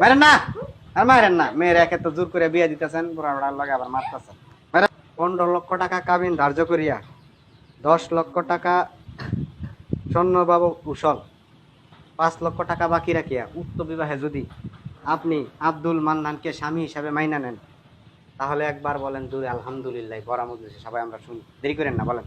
মারেন না। আর মারেন না। মেয়ের একে তো জোর করে বিয়ে দিতেছেন লগে আবার মারতেছেন। পনেরো লক্ষ টাকা কাবিন, ধার্য করিয়া। দশ লক্ষ টাকা স্বর্ণবাবু কুশল। পাঁচ লক্ষ টাকা বাকি রাখিয়া, উক্ত বিবাহে যদি আপনি আব্দুল মান্নানকে স্বামী হিসাবে মাইনা নেন, তাহলে একবার বলেন জুড়ে আলহামদুলিল্লাহ মজলিসে সবাই আমরা শুনি। দেরি করেন না, বলেন।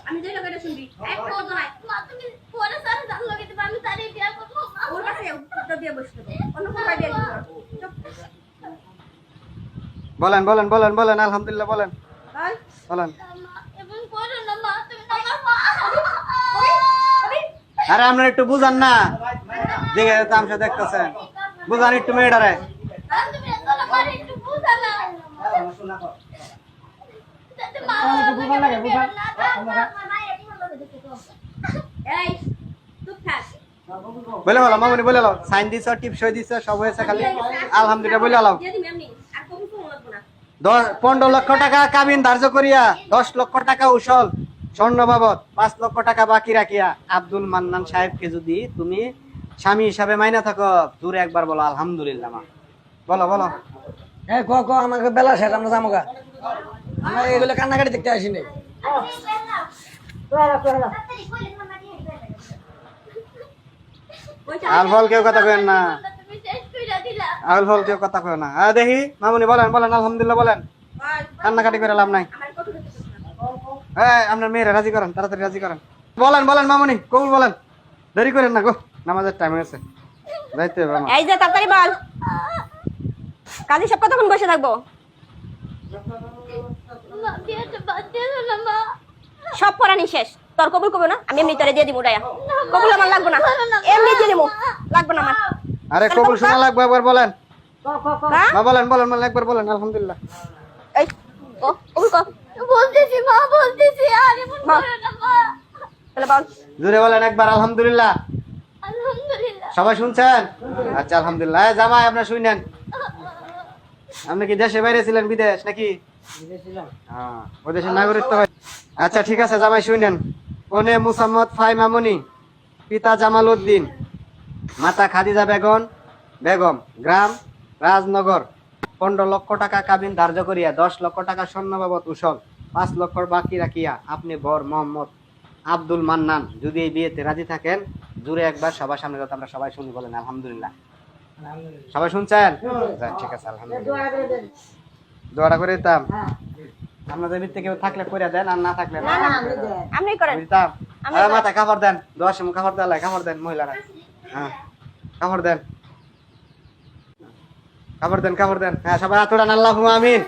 আমি যেটা কইটা শুনবি এক কথা নাই মা তুমি পরে সারা জান লগে দিবা আমি তারই বিয়া করব। ওর কাছে যাও তো বিয়ে বসতে দে অন্য কোনো বিয়ে দিবো। বলেন বলেন বলেন বলেন আলহামদুলিল্লাহ বলেন। বলেন। মা এবং করো না মা তুমি আমার মা আরে আপনার একটু বুঝান না। দেখে তামসা দেখতেছেন। বুঝান একটু মেয়েটারে। এত আমার একটু বুঝা না যাতে মা আমাকে বিয়া না এই চুপ থাক বলে বলো মামুনি বলে লো সাইন দিছ টিপ সই দিছ সব হয়েছে খালি। আলহামদুলিল্লাহ বলে না। দশ পনেরো লক্ষ টাকা কাবিন ধার্য করিয়া দশ লক্ষ টাকা উসল। স্বর্ণ বাবদ পাঁচ লক্ষ টাকা বাকি রাখিয়া। আব্দুল মান্নান সাহেবকে যদি তুমি স্বামী হিসাবে মাইনা থাকো দূরে একবার বলো আলহামদুলিল্লাহ মা। বলো বলো। হ্যাঁ ক ক আমাকে বেলা শেষ আমরা যাব গা। আমরা এগুলো কান্নাকাটি দেখতে আসিনি। আল ফল কেউ কথা কেন না। আল ফল কেউ কথা না। হ্যাঁ দেখি মামুনি বলেন বলেন আলহামদুলিল্লাহ বলেন। বল কান্নাকাটি করে লাভ নাই। হ্যাঁ আপনার মেয়েরা রাজি করেন তাড়াতাড়ি রাজি করেন। বলেন বলেন মামুনি কবুল বলেন। দেরি করেন না গো নামাজের টাইম হয়েছে। যাইতে হবে আমার। এই যে তাড়াতাড়ি বল। কাজী সব কতক্ষণ বসে থাকব? সব পড়ানি শেষ। তোর কবুল কবো না? আমি এমনি তোরে দিয়ে দিব উড়াইয়া কবুল আমার লাগবে না। এমনি দিয়ে দিব। লাগবে না আমার। আরে কবুল শোনা লাগবে একবার বলেন। হ্যাঁ? মা বলেন বলেন বলেন একবার বলেন আলহামদুলিল্লাহ। এই ও কবুল কর। বলতেছি মা বলতেছি আর এমন মা। করো না মা। তাহলে বল। জোরে বলেন একবার আলহামদুলিল্লাহ। আলহামদুলিল্লাহ। সবাই শুনছেন? আচ্ছা আলহামদুলিল্লাহ। জামাই আপনার শুনেন আপনি কি দেশে বাইরে ছিলেন বিদেশ নাকি? হ্যাঁ, ওই দেশের নাগরিকত্ব হয়। আচ্ছা ঠিক আছে জামাই শুনেন কনে মুসাম্মদ ফাই মামুনি পিতা জামাল উদ্দিন মাতা খাদিজা বেগম বেগম গ্রাম রাজনগর পনেরো লক্ষ টাকা কাবিন ধার্য করিয়া দশ লক্ষ টাকা স্বর্ণ বাবদ উসল পাঁচ লক্ষ বাকি রাখিয়া আপনি বর মোহাম্মদ আব্দুল মান্নান। যদি এই বিয়েতে রাজি থাকেন জুড়ে একবার সবার সামনে যাতে আমরা সবাই শুনি বলেন আলহামদুলিল্লাহ। সবাই শুনছেন? যাক, ঠিক আছে আলহামদুলিল্লাহ। দোয়াটা করে দিতাম? আপনাদের ভিতরে কেউ থাকলে করে দেন আর না থাকলে না আপনি করেন। আরে কাপড় দেন। কাপড় দেওয়া কাপড় দেন মহিলারা। হ্যাঁ কাপড় দেন। কাপড় দেন কাপড় দেন। হ্যাঁ সবাই আতড়ান আল্লাহ আমিন।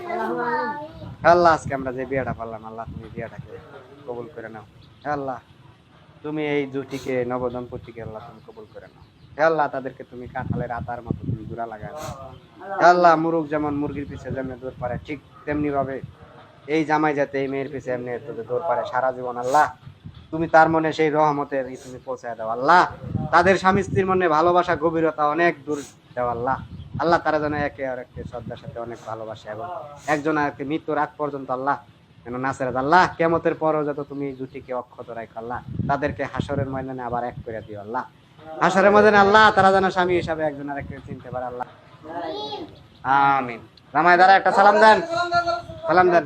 আল্লাহ আজকে আমরা যে বিয়েটা পারলাম আল্লাহ তুমি বিয়েটাকে কবুল করে নাও। হে আল্লাহ তুমি এই জুটিকে নবদম্পতিকে আল্লাহ তুমি কবুল করে নাও। হে আল্লাহ তাদেরকে তুমি কাঁঠালের আতার মতো তুমি জোড়া লাগায় আল্লাহ মুরুগ যেমন মুরগির পিছে যেমনি দৌড় পারে ঠিক তেমনি ভাবে এই জামাই যাতে এই মেয়ের পিছে এমনি দৌড় পারে সারা জীবন, আল্লাহ। তুমি তার মনে সেই রহমতের তুমি পৌঁছায় দাও, আল্লাহ। তাদের স্বামী স্ত্রীর মনে ভালোবাসা, গভীরতা অনেক দূর দেওয়া আল্লাহ। আল্লাহ তারা যেন একে আর একে শ্রদ্ধার সাথে অনেক ভালোবাসে এবং একজন আর একটি মৃত্যুর আগ পর্যন্ত, আল্লাহ, যেন নাসের আল্লাহ। কেমতের পরও যত তুমি জুটিকে অক্ষত রাখো, আল্লাহ, তাদেরকে হাসরের ময়দানে আবার এক করে দিও, আল্লাহ। হাসরের ময়দানে, আল্লাহ, তারা যেন স্বামী হিসাবে একজন আর এককে চিনতে পারে, আল্লাহ। আমিন। রামায় দ্বারা একটা সালাম দেন। সালাম দেন।